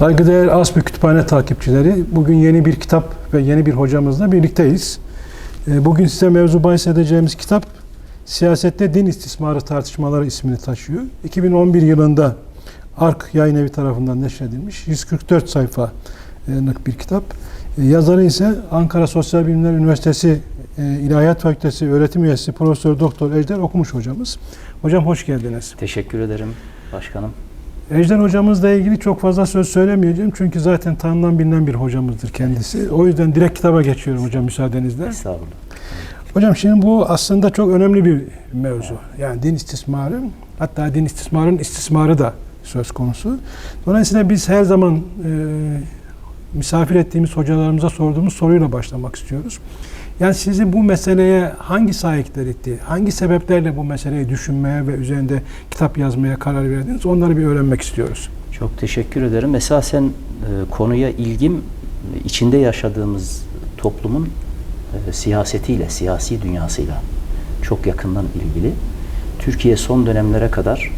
Saygıdeğer Asbı Kütüphane takipçileri, bugün yeni bir kitap ve yeni bir hocamızla birlikteyiz. Ee, Bugün size mevzu bahis edeceğimiz kitap Siyasette Din İstismarı Tartışmaları ismini taşıyor. 2011 yılında Ark Yayın Evi tarafından neşredilmiş. 144 sayfalık bir kitap. Ee, Yazarı ise Ankara Sosyal Bilimler Üniversitesi e, İlahiyat Fakültesi öğretim üyesi Profesör Doktor Ejder Okumuş hocamız. Hocam hoş geldiniz. Teşekkür ederim başkanım. Ejder hocamızla ilgili çok fazla söz söylemeyeceğim. Çünkü zaten tanınan bilinen bir hocamızdır kendisi. O yüzden direkt kitaba geçiyorum hocam müsaadenizle. Estağfurullah. Hocam şimdi bu aslında çok önemli bir mevzu. Yani din istismarı, hatta din istismarının istismarı da söz konusu. Dolayısıyla biz her zaman e, misafir ettiğimiz hocalarımıza sorduğumuz soruyla başlamak istiyoruz. Yani sizi bu meseleye hangi sahipler itti? Hangi sebeplerle bu meseleyi düşünmeye ve üzerinde kitap yazmaya karar verdiniz? Onları bir öğrenmek istiyoruz. Çok teşekkür ederim. Esasen e, konuya ilgim içinde yaşadığımız toplumun e, siyasetiyle, siyasi dünyasıyla çok yakından ilgili. Türkiye son dönemlere kadar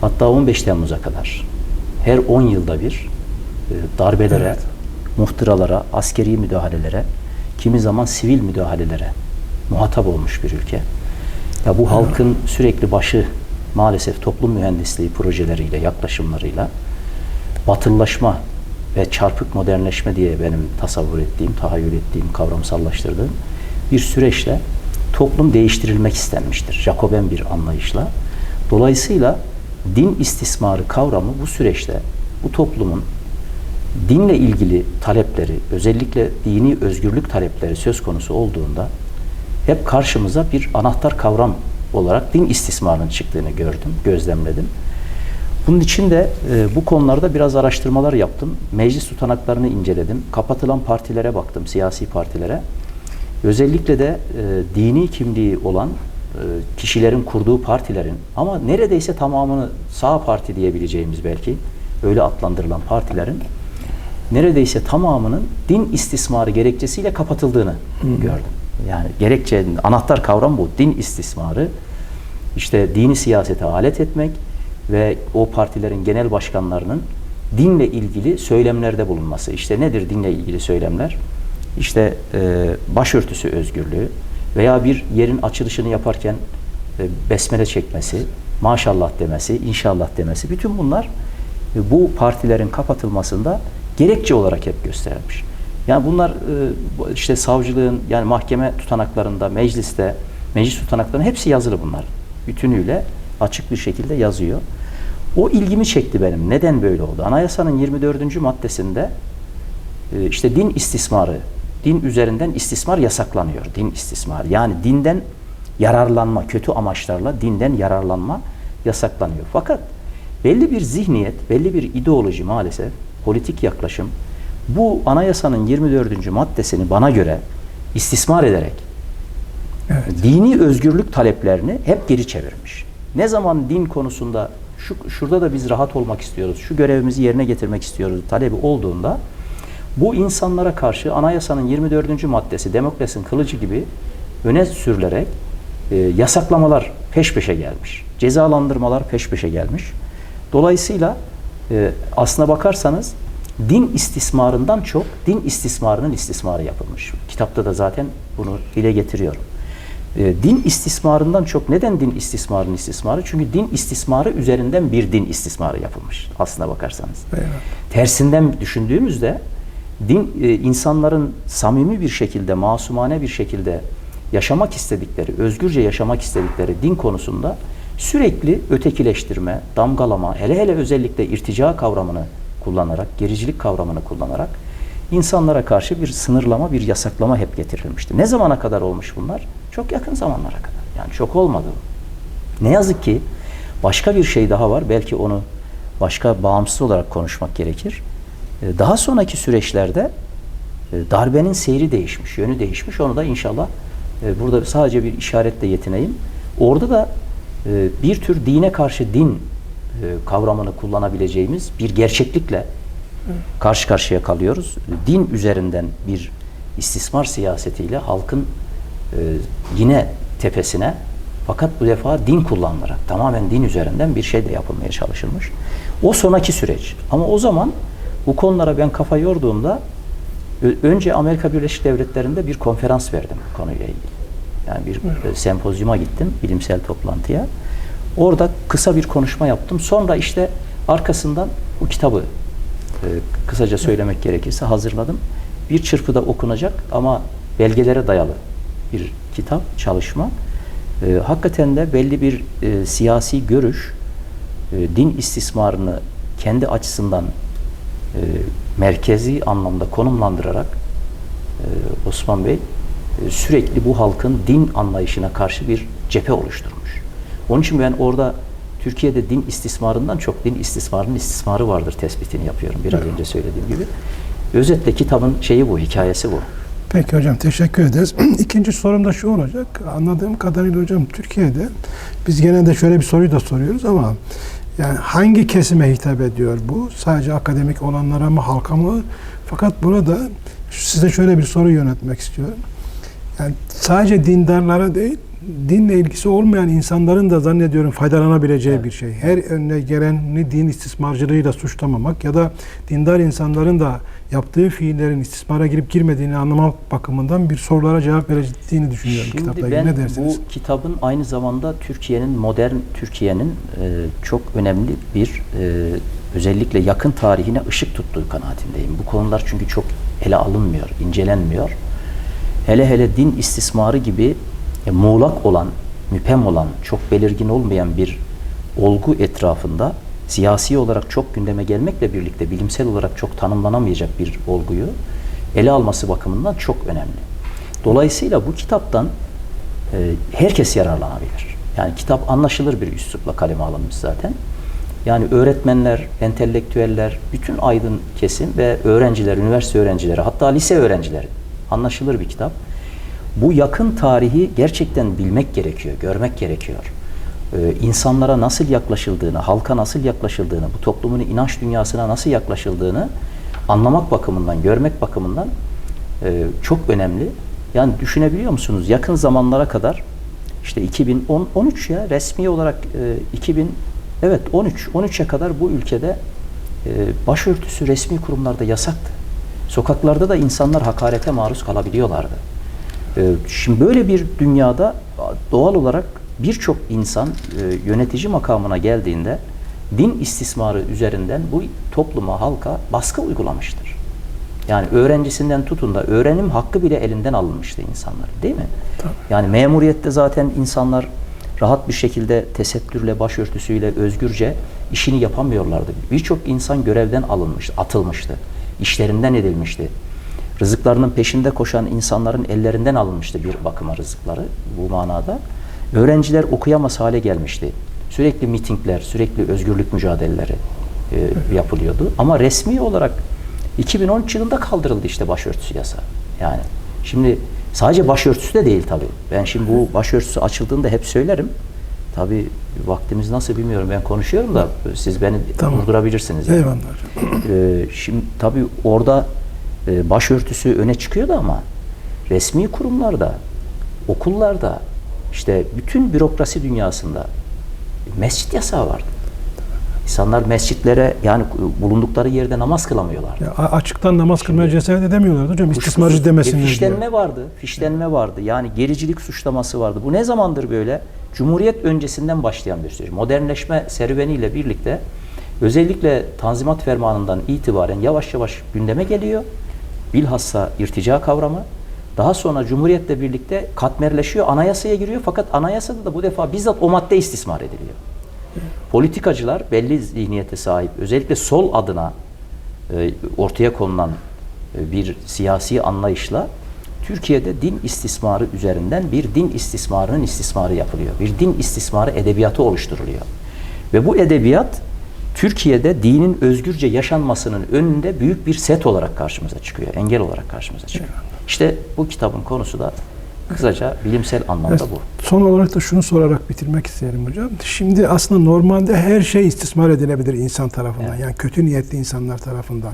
hatta 15 Temmuz'a kadar her 10 yılda bir e, darbelere, Evet. muhtıralara, askeri müdahalelere, kimi zaman sivil müdahalelere muhatap olmuş bir ülke. Ya bu halkın sürekli başı maalesef toplum mühendisliği projeleriyle, yaklaşımlarıyla batıllaşma ve çarpık modernleşme diye benim tasavvur ettiğim, tahayyül ettiğim, kavramsallaştırdığım bir süreçle toplum değiştirilmek istenmiştir. Jacoben bir anlayışla. Dolayısıyla din istismarı kavramı bu süreçte bu toplumun dinle ilgili talepleri, özellikle dini özgürlük talepleri söz konusu olduğunda hep karşımıza bir anahtar kavram olarak din istismarının çıktığını gördüm, gözlemledim. Bunun için de e, bu konularda biraz araştırmalar yaptım. Meclis tutanaklarını inceledim. Kapatılan partilere baktım, siyasi partilere. Özellikle de e, dini kimliği olan e, kişilerin kurduğu partilerin ama neredeyse tamamını sağ parti diyebileceğimiz belki öyle adlandırılan partilerin neredeyse tamamının din istismarı gerekçesiyle kapatıldığını gördüm. Yani gerekçenin anahtar kavram bu. Din istismarı işte dini siyasete alet etmek ve o partilerin genel başkanlarının dinle ilgili söylemlerde bulunması. İşte nedir dinle ilgili söylemler? İşte e, başörtüsü özgürlüğü veya bir yerin açılışını yaparken e, besmele çekmesi, maşallah demesi, inşallah demesi. Bütün bunlar e, bu partilerin kapatılmasında gerekçe olarak hep gösterilmiş. Yani bunlar e, işte savcılığın yani mahkeme tutanaklarında, mecliste, meclis tutanaklarında hepsi yazılı bunlar. Bütünüyle açık bir şekilde yazıyor. O ilgimi çekti benim. Neden böyle oldu? Anayasanın 24. maddesinde e, işte din istismarı, din üzerinden istismar yasaklanıyor. Din istismarı. Yani dinden yararlanma, kötü amaçlarla dinden yararlanma yasaklanıyor. Fakat belli bir zihniyet, belli bir ideoloji maalesef, politik yaklaşım bu anayasanın 24. maddesini bana göre istismar ederek Evet. dini özgürlük taleplerini hep geri çevirmiş. Ne zaman din konusunda şu şurada da biz rahat olmak istiyoruz, şu görevimizi yerine getirmek istiyoruz talebi olduğunda bu insanlara karşı anayasanın 24. maddesi demokrasinin kılıcı gibi öne sürülerek e, yasaklamalar peş peşe gelmiş. Cezalandırmalar peş peşe gelmiş. Dolayısıyla e, aslına bakarsanız din istismarından çok din istismarının istismarı yapılmış. Kitapta da zaten bunu dile getiriyorum. E, din istismarından çok neden din istismarının istismarı? Çünkü din istismarı üzerinden bir din istismarı yapılmış aslına bakarsanız. Evet. Tersinden düşündüğümüzde din e, insanların samimi bir şekilde, masumane bir şekilde yaşamak istedikleri, özgürce yaşamak istedikleri din konusunda sürekli ötekileştirme, damgalama, hele hele özellikle irtica kavramını kullanarak, gericilik kavramını kullanarak insanlara karşı bir sınırlama, bir yasaklama hep getirilmişti. Ne zamana kadar olmuş bunlar? Çok yakın zamanlara kadar. Yani çok olmadı. Ne yazık ki başka bir şey daha var. Belki onu başka bağımsız olarak konuşmak gerekir. Ee, Daha sonraki süreçlerde e, darbenin seyri değişmiş, yönü değişmiş. Onu da inşallah e, burada sadece bir işaretle yetineyim. Orada da e, bir tür dine karşı din e, kavramını kullanabileceğimiz bir gerçeklikle karşı karşıya kalıyoruz. Din üzerinden bir istismar siyasetiyle halkın e, yine tepesine fakat bu defa din kullanılarak tamamen din üzerinden bir şey de yapılmaya çalışılmış. O sonraki süreç. Ama o zaman Bu konulara ben kafa yorduğumda önce Amerika Birleşik Devletleri'nde bir konferans verdim konuyla ilgili. Yani bir e, sempozyuma gittim, bilimsel toplantıya. Orada kısa bir konuşma yaptım. Sonra işte arkasından bu kitabı e, kısaca söylemek gerekirse hazırladım. Bir çırpıda okunacak ama belgelere dayalı bir kitap, çalışma. E, hakikaten de belli bir e, siyasi görüş, e, din istismarını kendi açısından e, merkezi anlamda konumlandırarak e, Osman Bey sürekli bu halkın din anlayışına karşı bir cephe oluşturmuş. Onun için ben orada Türkiye'de din istismarından çok din istismarının istismarı vardır tespitini yapıyorum biraz önce söylediğim gibi. Özetle kitabın şeyi bu, hikayesi bu. Peki hocam teşekkür ederiz. İkinci sorum da şu olacak. Anladığım kadarıyla hocam Türkiye'de biz genelde şöyle bir soruyu da soruyoruz ama yani hangi kesime hitap ediyor bu? Sadece akademik olanlara mı, halka mı? Fakat burada size şöyle bir soru yönetmek istiyorum. Yani sadece dindarlara değil, dinle ilgisi olmayan insanların da zannediyorum faydalanabileceği bir şey. Her önüne geleni din istismarcılığıyla suçlamamak ya da dindar insanların da yaptığı fiillerin istismara girip girmediğini anlamak bakımından bir sorulara cevap vereceğini düşünüyorum Şimdi kitapla ilgili. Ne dersiniz? bu kitabın aynı zamanda Türkiye'nin modern Türkiye'nin e, çok önemli bir e, özellikle yakın tarihine ışık tuttuğu kanaatindeyim. Bu konular çünkü çok ele alınmıyor, incelenmiyor. Hele hele din istismarı gibi e, muğlak olan, müpem olan, çok belirgin olmayan bir olgu etrafında siyasi olarak çok gündeme gelmekle birlikte bilimsel olarak çok tanımlanamayacak bir olguyu ele alması bakımından çok önemli. Dolayısıyla bu kitaptan e, herkes yararlanabilir. Yani kitap anlaşılır bir üslupla kaleme alınmış zaten. Yani öğretmenler, entelektüeller, bütün aydın kesim ve öğrenciler, üniversite öğrencileri, hatta lise öğrencileri anlaşılır bir kitap. Bu yakın tarihi gerçekten bilmek gerekiyor, görmek gerekiyor. Ee, insanlara nasıl yaklaşıldığını, halka nasıl yaklaşıldığını, bu toplumun inanç dünyasına nasıl yaklaşıldığını anlamak bakımından, görmek bakımından e, çok önemli. Yani düşünebiliyor musunuz? Yakın zamanlara kadar işte 2010 13 ya resmi olarak e, 2000 evet 13 13'e kadar bu ülkede e, başörtüsü resmi kurumlarda yasaktı. Sokaklarda da insanlar hakarete maruz kalabiliyorlardı. E, şimdi böyle bir dünyada doğal olarak birçok insan e, yönetici makamına geldiğinde din istismarı üzerinden bu topluma, halka baskı uygulamıştır. Yani öğrencisinden tutun da öğrenim hakkı bile elinden alınmıştı insanlar, değil mi? Yani memuriyette zaten insanlar rahat bir şekilde tesettürle, başörtüsüyle özgürce işini yapamıyorlardı. Birçok insan görevden alınmıştı, atılmıştı, işlerinden edilmişti. Rızıklarının peşinde koşan insanların ellerinden alınmıştı bir bakıma rızıkları bu manada. Öğrenciler okuyamaz hale gelmişti. Sürekli mitingler, sürekli özgürlük mücadeleleri e, yapılıyordu. Ama resmi olarak 2013 yılında kaldırıldı işte başörtüsü yasağı. Yani şimdi sadece başörtüsü de değil tabii. Ben şimdi bu başörtüsü açıldığında hep söylerim. Tabii vaktimiz nasıl bilmiyorum ben konuşuyorum da siz beni Tamam. durdurabilirsiniz. yani. Eyvallah. Ee, şimdi tabii orada e, başörtüsü öne çıkıyordu ama resmi kurumlarda, okullarda, işte bütün bürokrasi dünyasında mescit yasağı vardı. İnsanlar mescitlere yani bulundukları yerde namaz kılamıyorlardı. Ya, açıktan namaz kılmaya cesaret edemiyorlardı hocam. İstismarcı demesinler diye. Fişlenme vardı. Fişlenme vardı. Yani gericilik suçlaması vardı. Bu ne zamandır böyle? Cumhuriyet öncesinden başlayan bir süreç. Modernleşme serüveniyle birlikte özellikle Tanzimat Fermanı'ndan itibaren yavaş yavaş gündeme geliyor. Bilhassa irtica kavramı. Daha sonra Cumhuriyet'le birlikte katmerleşiyor, anayasaya giriyor. Fakat anayasada da bu defa bizzat o madde istismar ediliyor. Politikacılar belli zihniyete sahip, özellikle sol adına e, ortaya konulan e, bir siyasi anlayışla Türkiye'de din istismarı üzerinden bir din istismarının istismarı yapılıyor. Bir din istismarı edebiyatı oluşturuluyor. Ve bu edebiyat Türkiye'de dinin özgürce yaşanmasının önünde büyük bir set olarak karşımıza çıkıyor. Engel olarak karşımıza çıkıyor. İşte bu kitabın konusu da kısaca bilimsel anlamda bu. Son olarak da şunu sorarak bitirmek isterim hocam. Şimdi aslında normalde her şey istismar edilebilir insan tarafından. Evet. Yani kötü niyetli insanlar tarafından.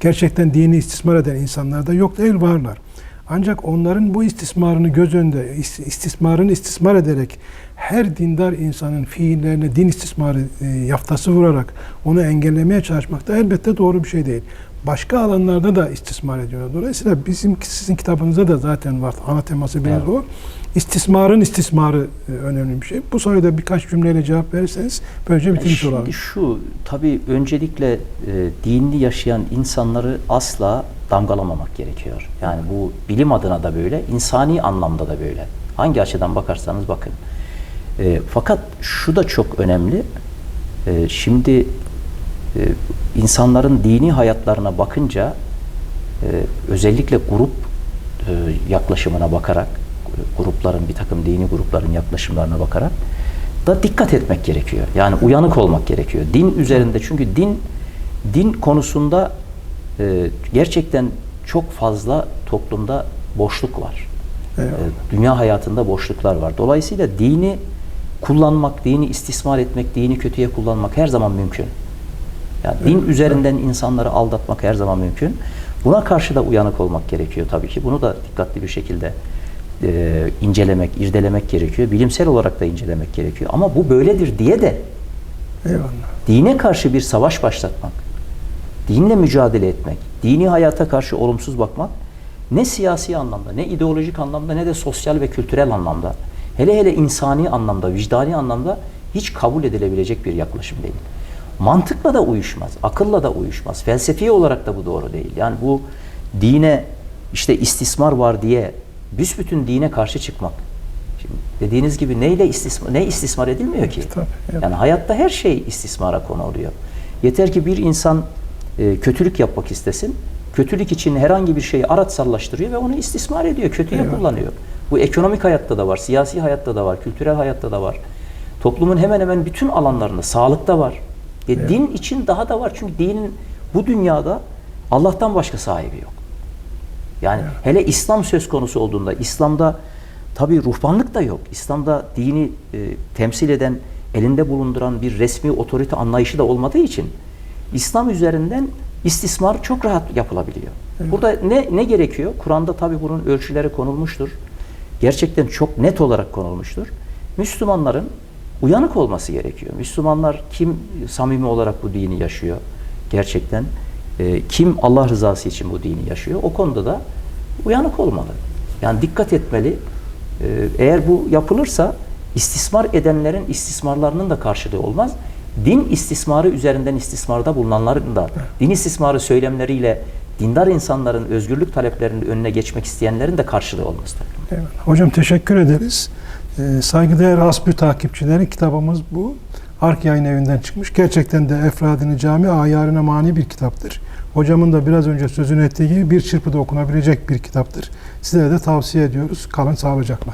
Gerçekten dini istismar eden insanlar da yok değil varlar. Ancak onların bu istismarını göz önünde, is- istismarını istismar ederek her dindar insanın fiillerine din istismarı e, yaftası vurarak onu engellemeye çalışmak da elbette doğru bir şey değil. Başka alanlarda da istismar ediyorlar. Dolayısıyla bizim sizin kitabınızda da zaten var. Ana teması biraz Evet. o. İstismarın istismarı e, önemli bir şey. Bu soruya birkaç cümleyle cevap verirseniz böylece bitirmiş olalım. Şimdi şu, tabii öncelikle e, dinini yaşayan insanları asla damgalamamak gerekiyor. Yani bu bilim adına da böyle, insani anlamda da böyle. Hangi açıdan bakarsanız bakın. E, fakat şu da çok önemli. E, şimdi e, insanların dini hayatlarına bakınca e, özellikle grup e, yaklaşımına bakarak, grupların bir takım dini grupların yaklaşımlarına bakarak da dikkat etmek gerekiyor. Yani uyanık olmak gerekiyor. Din üzerinde çünkü din din konusunda e, gerçekten çok fazla toplumda boşluk var. Eyvallah. E, dünya hayatında boşluklar var. Dolayısıyla dini kullanmak, dini istismar etmek, dini kötüye kullanmak her zaman mümkün. Yani din üzerinden insanları aldatmak her zaman mümkün. Buna karşı da uyanık olmak gerekiyor tabii ki. Bunu da dikkatli bir şekilde e, incelemek, irdelemek gerekiyor. Bilimsel olarak da incelemek gerekiyor. Ama bu böyledir diye de Eyvallah. dine karşı bir savaş başlatmak, dinle mücadele etmek, dini hayata karşı olumsuz bakmak ne siyasi anlamda, ne ideolojik anlamda, ne de sosyal ve kültürel anlamda, hele hele insani anlamda, vicdani anlamda hiç kabul edilebilecek bir yaklaşım değil. Mantıkla da uyuşmaz, akılla da uyuşmaz, felsefi olarak da bu doğru değil. Yani bu dine işte istismar var diye büsbütün dine karşı çıkmak. Şimdi dediğiniz gibi neyle istismar, ne istismar edilmiyor ki? Tabii, evet. Yani hayatta her şey istismara konu oluyor. Yeter ki bir insan e, kötülük yapmak istesin. Kötülük için herhangi bir şeyi araçsallaştırıyor ve onu istismar ediyor, kötüye Eyvallah. kullanıyor. Bu ekonomik hayatta da var, siyasi hayatta da var, kültürel hayatta da var. Toplumun hemen hemen bütün alanlarında, sağlıkta var. E, Evet. Din için daha da var. Çünkü dinin bu dünyada Allah'tan başka sahibi yok. Yani hele İslam söz konusu olduğunda İslam'da tabi ruhbanlık da yok. İslam'da dini e, temsil eden, elinde bulunduran bir resmi otorite anlayışı da olmadığı için İslam üzerinden istismar çok rahat yapılabiliyor. Burada ne ne gerekiyor? Kur'an'da tabi bunun ölçüleri konulmuştur. Gerçekten çok net olarak konulmuştur. Müslümanların uyanık olması gerekiyor. Müslümanlar kim samimi olarak bu dini yaşıyor? Gerçekten e, kim Allah rızası için bu dini yaşıyor? O konuda da uyanık olmalı. Yani dikkat etmeli. E, eğer bu yapılırsa istismar edenlerin istismarlarının da karşılığı olmaz. Din istismarı üzerinden istismarda bulunanların da din istismarı söylemleriyle dindar insanların özgürlük taleplerinin önüne geçmek isteyenlerin de karşılığı tabii. Eyvallah. Hocam teşekkür ederiz. Ee, saygıdeğer Hasbü takipçileri kitabımız bu. Ark Yayın Evi'nden çıkmış. Gerçekten de Efradini Cami ayarına mani bir kitaptır. Hocamın da biraz önce sözünü ettiği gibi bir çırpıda okunabilecek bir kitaptır. Sizlere de tavsiye ediyoruz. Kalın sağlıcakla.